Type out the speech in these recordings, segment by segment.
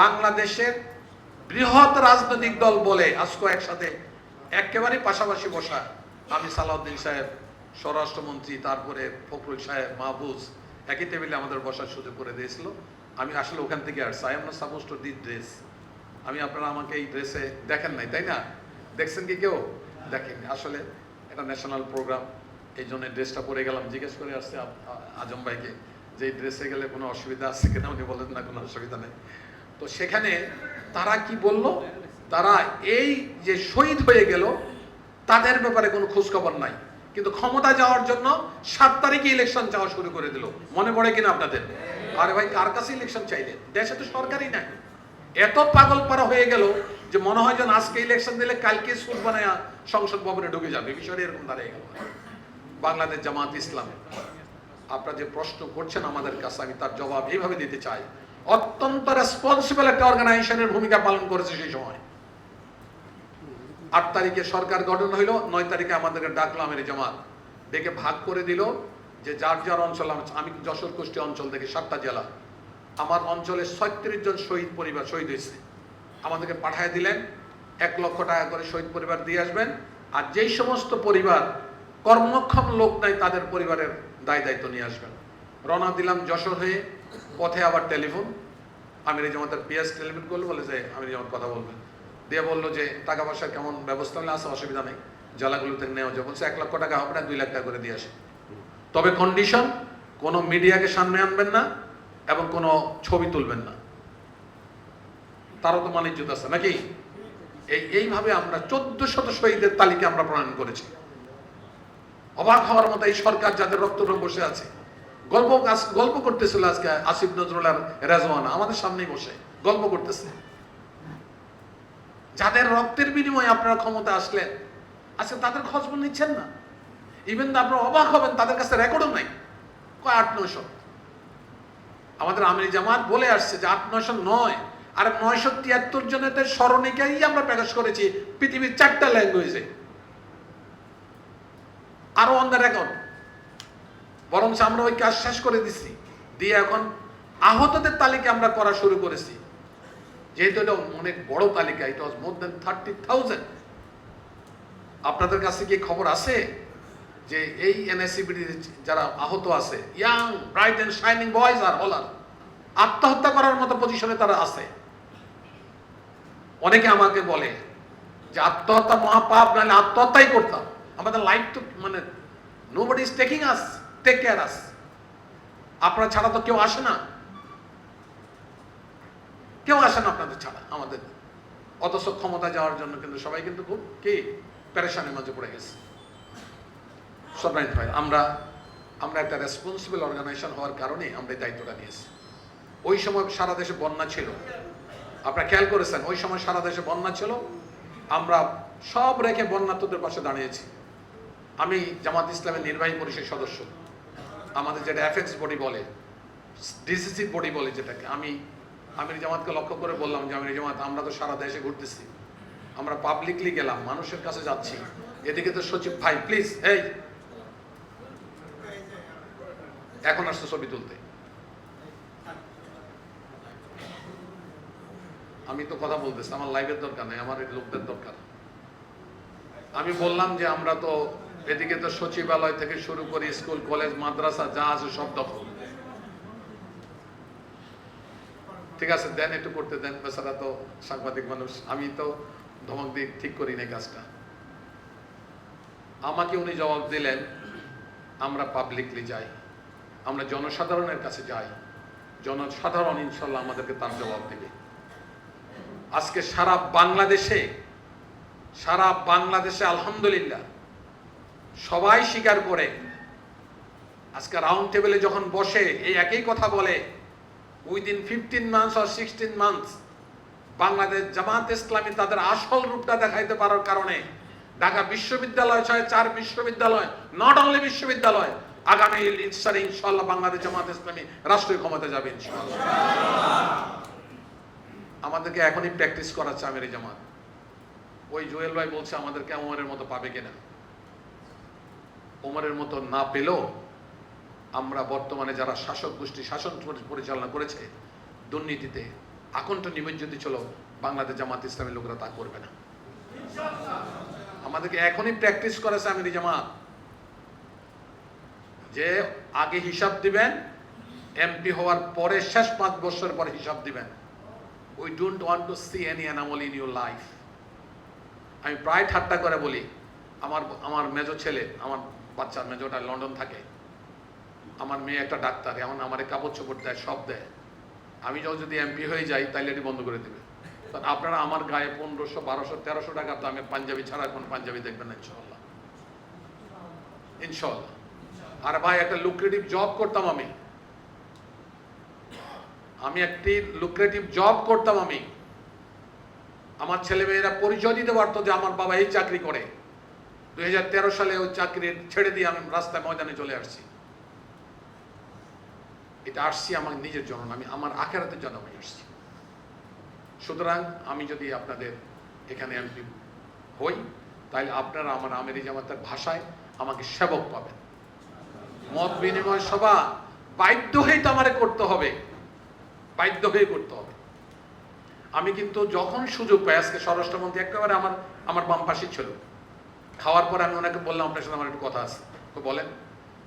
বাংলাদেশের বৃহৎ রাজনৈতিক দল বলে আজকে একসাথে একেবারে পাশাপাশি বসা আমি সালাউদ্দিন সাহেব, স্বরাষ্ট্রমন্ত্রী, তারপরে ফখরুল সাহেব মাহবুজ একই টেবিলে আমাদের বসার সুযোগ করে দিয়েছিল। আমি আসলে ওখান থেকে আসছি। I am suppose to the dress আমি আপনারা আমাকে এই ড্রেসে দেখেন নাই, তাই না? দেখছেন কি কেউ? দেখেন আসলে এটা ন্যাশনাল প্রোগ্রাম এই জন্য ড্রেসটা পরে গেলাম। জিজ্ঞেস করে আসছে আজম ভাইকে যে ড্রেসে গেলে কোনো অসুবিধা আছে কিনা? উনি বলেন, না, কোনো অসুবিধা নেই। তো সেখানে তারা কি বলল? তারা এই যে শহীদ হয়ে গেল, তাদের ব্যাপারে কোনো খোঁজখবর নাই। কিন্তু ক্ষমতা যাওয়ার জন্য সাত তারিখে ইলেকশন চাওয়া শুরু করে দিল। মনে পড়ে কিনা আপনাদের? আরে ভাই, কার কাছে ইলেকশন চাইলেন দেশে তো সরকারই নাই। এত পাগল পারা হয়ে গেল যে মনে হয় যেন আজকে ইলেকশন দিলে কালকে সুদ বানায় সংসদ ভবনে ঢুকে যাবে। বিষয়টা এরকম দাঁড়িয়ে গেল। বাংলাদেশ জামাত ইসলাম, আপনারা যে প্রশ্ন করছেন আমাদের কাছে, আমি তার জবাব এইভাবে দিতে চাই। অত্যন্ত রেসপন্সিবল একটা অর্গানাইজেশনের ভূমিকা পালন করেছে সেই সময়। আট তারিখে সরকার গঠন হইল, নয় তারিখে আমাদেরকে ডাকলো আমের জামাত। ডেকে ভাগ করে দিল যে যার যার অঞ্চল, আম- যশোর কুষ্টি অঞ্চল থেকে সাতটা জেলা। আমার অঞ্চলে ছয়ত্রিশ জন শহীদ পরিবার শহীদ হয়েছে। আমাদেরকে পাঠায় দিলেন, এক লক্ষ টাকা করে শহীদ পরিবার দিয়ে আসবেন। আর যেই সমস্ত পরিবার কর্মক্ষম লোক নাই, তাদের পরিবারের দায় দায়িত্ব নিয়ে আসবেন। রওনা দিলাম যশোর হয়ে, পথে আবার টেলিফোন। আমির জামাতের পিএস টেলিফোন করল বলে যে, আমির জামাত কথা বলবেন দিয়ে বলল যে, টাকা পয়সার কেমন ব্যবস্থা হলে আছে, অসুবিধা নেই। জেলাগুলো থেকে নেওয়া যায় বলছে, এক লক্ষ টাকা হবে না, দুই লাখ টাকা করে দিয়ে আসে। তবে কন্ডিশন কোনো মিডিয়াকে সামনে আনবেন না এবং কোনো ছবি তুলবেন না। তারও তো মানিজ্যত আছে, নাকি? এই, এইভাবে আমরা চোদ্দ শত শহীদের তালিকা আমরা প্রণয়ন করেছি। অবাক হওয়ার মতো এই সরকার যাদের রক্ত বসে আছে গল্প গল্প করতেছিল আজকে আসিফ নজরুল আর রেজওয়ানা, আমাদের সামনেই বসে, গল্প করতেছে। যাদের রক্তের বিনিময়ে আপনারা ক্ষমতা আসলেন, আজকে তাদের খোঁজ নিচ্ছেন না। ইভেন আপনারা অবাক হবেন, তাদের কাছে রেকর্ডও নাই। কয় আট নয়শো আমাদের আমির জামাত বলে আসছে যে আট নয়শো নয়, আর নয়শো তিয়াত্তর জনের স্মরণিকাই আমরা প্রকাশ করেছি, পৃথিবীর চারটা ল্যাঙ্গুয়েজে আরও অন দ্য রেকর্ড বরং আমরা ওই কাজ শেষ করে দিছি। দিয়ে এখন আহতদের তালিকা আমরা করা শুরু করেছি। যেহেতু এটা অনেক বড় তালিকা এটা ওয়াজ মোর দেন থার্টি থাউজেন্ড আপনাদের কাছে কি খবর আছে? যে এই এনএসসিবিডি যারা আহত আছে young bright and shining boys আর হলার, আত্মহত্যা করার মতো পজিশনে তারা আছে। অনেকে আমাকে বলে যে আত্মহত্যা মহাপাপ, নাহলে আত্মহত্যাই করতাম। আমাদের লাইফ তো মানে nobody is taking us take care us আপনারা ছাড়া তো কেউ আসে না। কেউ আসে না আপনাদের ছাড়া, আমাদের। অথচ ক্ষমতা যাওয়ার জন্য কিন্তু সবাই কিন্তু খুব কি প্যারেশানের মাঝে পড়ে গেছে। আমরা আমরা একটা রেসপন্সিবল অর্গানাইজেশন হওয়ার কারণে আমরা এই দায়িত্বটা নিয়েছি। ওই সময় সারা দেশে বন্যা ছিল। আপনারা খেয়াল করেছেন, ওই সময় সারা দেশে বন্যা ছিল। আমরা সব রেখে বন্যার্থদের পাশে দাঁড়িয়েছি। আমি জামাত ইসলামের নির্বাহী পরিষদ সদস্য। আমাদের যেটা এফএক্স বডি বলে ডিসিসি বডি বলে যেটাকে। আমি আমির জামাতকে লক্ষ্য করে বললাম যে আমির জামাত আমরা তো সারা দেশে ঘুরতেছি। আমরা পাবলিকলি গেলাম, মানুষের কাছে যাচ্ছি। এদিকে তো সচিব, ভাই প্লিজ এই। এখন আসছে ছবি তুলতে। আমি তো কথা বলতেছি, আমার লাইভের দরকার নেই, আমার লোকদের দরকার। আমি বললাম যে, আমরা তো এদিকে তো সচিবালয় থেকে শুরু করে স্কুল, কলেজ, মাদ্রাসা, যা আছে সব দখল। ঠিক আছে, দেন একটু করতে দেন, বেচারা তো সাংবাদিক মানুষ। আমি তো ধমক দিয়ে ঠিক করি না কাজটা। আমাকে উনি জবাব দিলেন, আমরা পাবলিকলি যাই। আমরা জনসাধারণের কাছে যাই। জনসাধারণ ইনশাল্লাহ আমাদেরকে তার জবাব দেবে। আজকে সারা বাংলাদেশে সারা বাংলাদেশে আলহামদুলিল্লাহ সবাই স্বীকার করে। আজকে রাউন্ড টেবিলে যখন বসে, এই একই কথা বলে উইদিন ফিফটিন মান্থস আর সিক্সটিন মান্থস বাংলাদেশ জামাত ইসলামী তাদের আসল রূপটা দেখাইতে পারার কারণে ঢাকা বিশ্ববিদ্যালয় ছয়, চার বিশ্ববিদ্যালয় নট অনলি বিশ্ববিদ্যালয়, আগামী ইনশাল্লাহ বাংলাদেশ জামাত ইসলামী রাষ্ট্রীয় ক্ষমতা যাবে ইনশাল্লাহ আমাদেরকে এখনই প্র্যাকটিস করাচ্ছে আমির জামাত। ওই জুয়েল ভাই বলছে আমাদেরকে ওমরের মতো পাবে কিনা? ওমরের মতো না পেলেও আমরা বর্তমানে যারা শাসক গোষ্ঠী, শাসন পরিচালনা করেছে, দুর্নীতিতে আকণ্ঠ নিমজ্জিত ছিল, বাংলাদেশ জামাত ইসলামী লোকরা তা করবে না। আমাদেরকে এখনই প্র্যাকটিস করেছে আমিরি জামাত। যে আগে হিসাব দিবেন এমপি হওয়ার পরে শেষ পাঁচ বছর পরে হিসাব দিবেন। We don't want to see any animal in your life আমি প্রায় ঠাট্টা করে বলি, আমার আমার মেজো ছেলে, আমার বাচ্চা মেজোটা লন্ডন থাকে, আমার মেয়ে একটা ডাক্তার এমন আমার কাপড় চোপড় দেয়, সব দেয়। আমি যাও যদি এমপি হয়ে যাই, তাইলে এটি বন্ধ করে দেবে। কারণ আপনারা আমার গায়ে পনেরোশো, বারোশো, তেরোশো টাকার দামের পাঞ্জাবি ছাড়া কোন পাঞ্জাবি দেখবেন না ইনশাল্লাহ ইনশাল্লাহ আর ভাই, একটা লুক্রেটিভ জব করতাম আমি। আমি একটি লুক্রেটিভ জব করতাম আমি। আমার ছেলে মেয়েরা পরিচয় দিতে পারতো যে আমার বাবা এই চাকরি করে। দুই হাজার তেরো সালে ওই চাকরি ছেড়ে দিয়ে আমি রাস্তায় ময়দানে চলে আসছি। এটা আসছি আমার নিজের জন্য আমি আমার আখেরাতের জন্য আমি আসছি। সুতরাং আমি যদি আপনাদের এখানে এমপি হই, তাহলে আপনারা আমার আমেরি জামাতের ভাষায় আমাকে সেবক পাবেন। মত বিনিময় সভা বাধ্য হয়েই তো আমারে করতে হবে। বাধ্য হয়ে করতে হবে। আমি কিন্তু যখন সুযোগ পাই, আজকে স্বরাষ্ট্রমন্ত্রী একেবারে আমার আমার বাম পাশে ছিল। খাওয়ার পর আমি ওনাকে বললাম, আপনার সাথে আমার একটু কথা আছে। তো বলেন।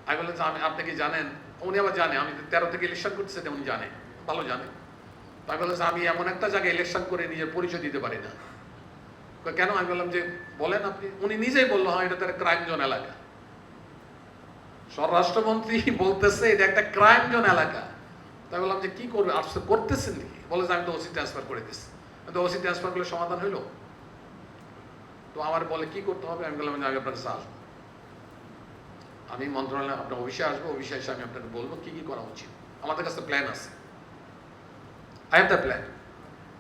আমি বললাম যে, আমি, আপনি কি জানেন? উনি আবার জানে, আমি তেরো থেকে ইলেকশন করতেছি উনি জানে, ভালো জানে। তো আমি বললাম যে, আমি এমন একটা জায়গায় ইলেকশন করে নিজের পরিচয় দিতে পারি না। কেন? আমি বললাম যে, বলেন আপনি। উনি নিজেই বলল হ্যাঁ এটা তার ক্রাইম জোন এলাকা। স্বরাষ্ট্রমন্ত্রী বলতেছে, এটা একটা ক্রাইম জোন এলাকা। তাই বললাম যে, কি করবে? তো করতেছেন নাকি? বলে যে, আমি তো ওসি ট্রান্সফার করে দিচ্ছি তো ওসি ট্রান্সফার করলে সমাধান হইল? তো আমার বলে, কি করতে হবে? আমি বললাম, আমি আপনার আসব আমি মন্ত্রণালয়ে আপনার অফিসে আসব, অফিসে এসে আমি আপনাকে বলব কি কি করা উচিত। আমাদের কাছে প্ল্যান আছে। আই হ্যাভ দ্য প্ল্যান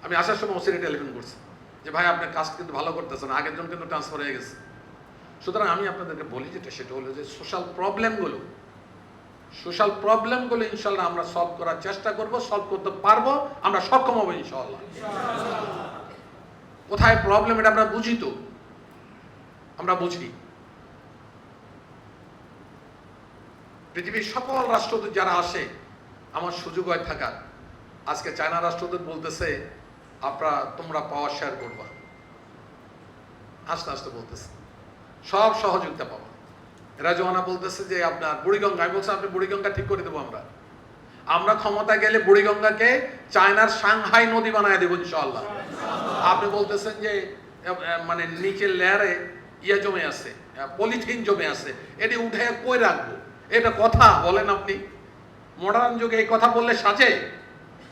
আমি আসার সময় ওসির টেলিফোন করছি যে, ভাই, আপনার কাজ কিন্তু ভালো করতেছেন, আগের জন কিন্তু ট্রান্সফার হয়ে গেছে। সুতরাং আমি আপনাদেরকে বলি যেটা, সেটা হলো যে সোশ্যাল প্রবলেমগুলো সোশ্যাল প্রবলেমগুলো ইনশাল্লাহ আমরা সলভ করার চেষ্টা করব সলভ করতে পারব, আমরা সক্ষম হব ইনশাল্লাহ কোথায় প্রবলেম এটা আমরা বুঝি তো। আমরা বুঝি পৃথিবীর সকল রাষ্ট্রদূত যারা আসে, আমার সুযোগ হয় থাকার। আজকে চায়না রাষ্ট্রদূত বলতেছে, আপনারা, তোমরা পাওয়ার শেয়ার করবা। আস্তে আস্তে বলতেছে। সব সহযোগিতা পাবা। রাজওয়ানা বলতেছে যে, আপনার বুড়িগঙ্গা, আমি বলছি, আপনি বুড়িগঙ্গা ঠিক করে দেবো আমরা। আমরা ক্ষমতা গেলে বুড়িগঙ্গাকে চায়নার সাংহাই নদী বানায় দেবো ইনশাআল্লাহ। আপনি বলতেছেন যে মানে নিচের লেয়ারে ইয়ে জমে আছে পলিথিন জমে আছে, এটি উঠে কই রাখব? এটা কথা বলেন আপনি। মডার্ন যুগে এই কথা বললে সাজে,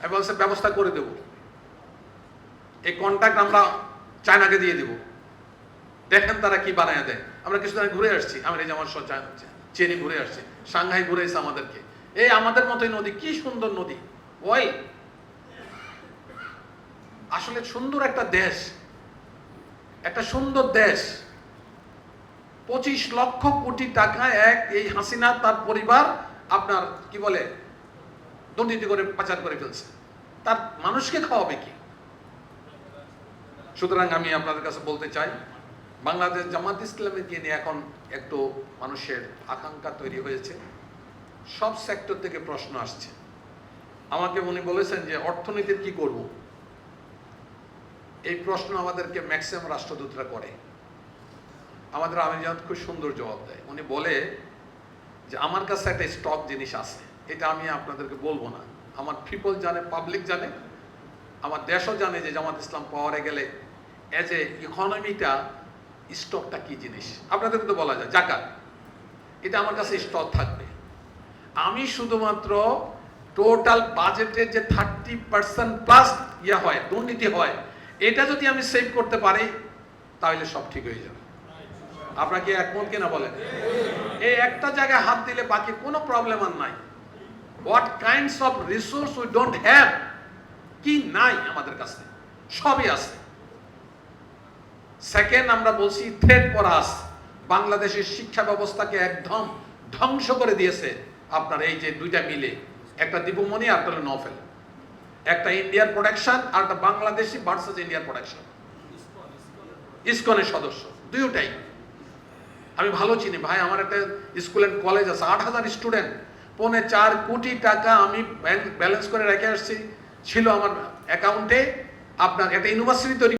আমি বলছে ব্যবস্থা করে দেব। এই কন্ট্যাক্ট আমরা চায়নাকে দিয়ে দেব। দেখেন তারা কি বানায় দেয়। আমরা কিছুদিন ঘুরে আসছি, আমি এই যে আমার সব চায়না চেনি ঘুরে আসছি, সাংহাই ঘুরে এসে আমাদেরকে। এই আমাদের মতোই নদী, কি সুন্দর নদী। ওই। আসলে সুন্দর একটা দেশ, একটা সুন্দর দেশ। পঁচিশ লক্ষ কোটি টাকা এক এই হাসিনা তার পরিবার আপনার, কি বলে, দুর্নীতি করে পাচার করে ফেলছে। তার মানুষকে খাওয়াবে কি? সুতরাং আমি আপনাদের কাছে বলতে চাই, বাংলাদেশ জামাত ইসলামীকে নিয়ে এখন একটু মানুষের আকাঙ্ক্ষা তৈরি হয়েছে। সব সেক্টর থেকে প্রশ্ন আসছে। আমাকে উনি বলেছেন যে, অর্থনীতির কি করব? এই প্রশ্ন আমাদেরকে ম্যাক্সিমাম রাষ্ট্রদূতরা করে। আমাদের আমির জামাত খুব সুন্দর জবাব দেয়। উনি বলে যে, আমার কাছে একটা স্টক জিনিস আছে। এটা আমি আপনাদেরকে বলব না। আমার পিপল জানে পাবলিক জানে, আমার দেশও জানে যে জামাত ইসলাম পাওয়ারে গেলে এজ এ ইকোনমিটা স্টকটা কি জিনিস? আপনাদেরকে তো বলা যায় জাকাত এটা আমার কাছে স্টক থাকবে। আমি শুধুমাত্র টোটাল বাজেটের যে থার্টি পার্সেন্ট প্লাস ইয়ে হয়, দুর্নীতি হয়, এটা যদি আমি সেভ করতে পারি, তাহলে সব ঠিক হয়ে যাবে। আপনারা কি একমত কিনা বলেন? এই একটা জায়গায় হাত দিলে বাকি কোনো প্রবলেম আর নাই। What kinds of resource we don't have কি নাই আমাদের কাছে? সবই আছে। সেকেন্ড আমরা বলছি থ্রেড পরাস বাংলাদেশের শিক্ষা ব্যবস্থাকে একদম ধ্বংস করে দিয়েছে আপনার এই যে দুইটা মিলে। একটা দীপুমণি আর একটা নফেল একটা ইন্ডিয়ার প্রোডাকশন আর একটা বাংলাদেশি ভার্সেস ইন্ডিয়ার প্রোডাকশন ইসকনের সদস্য, দুইটাই। আমি ভালো চিনি, ভাই, আমার একটা স্কুল অ্যান্ড কলেজ আছে, আট হাজার স্টুডেন্ট পৌনে চার কোটি টাকা আমি ব্যাংক ব্যালেন্স করে রেখে আসছি, ছিল আমার অ্যাকাউন্টে আপনার, একটা ইউনিভার্সিটি তৈরি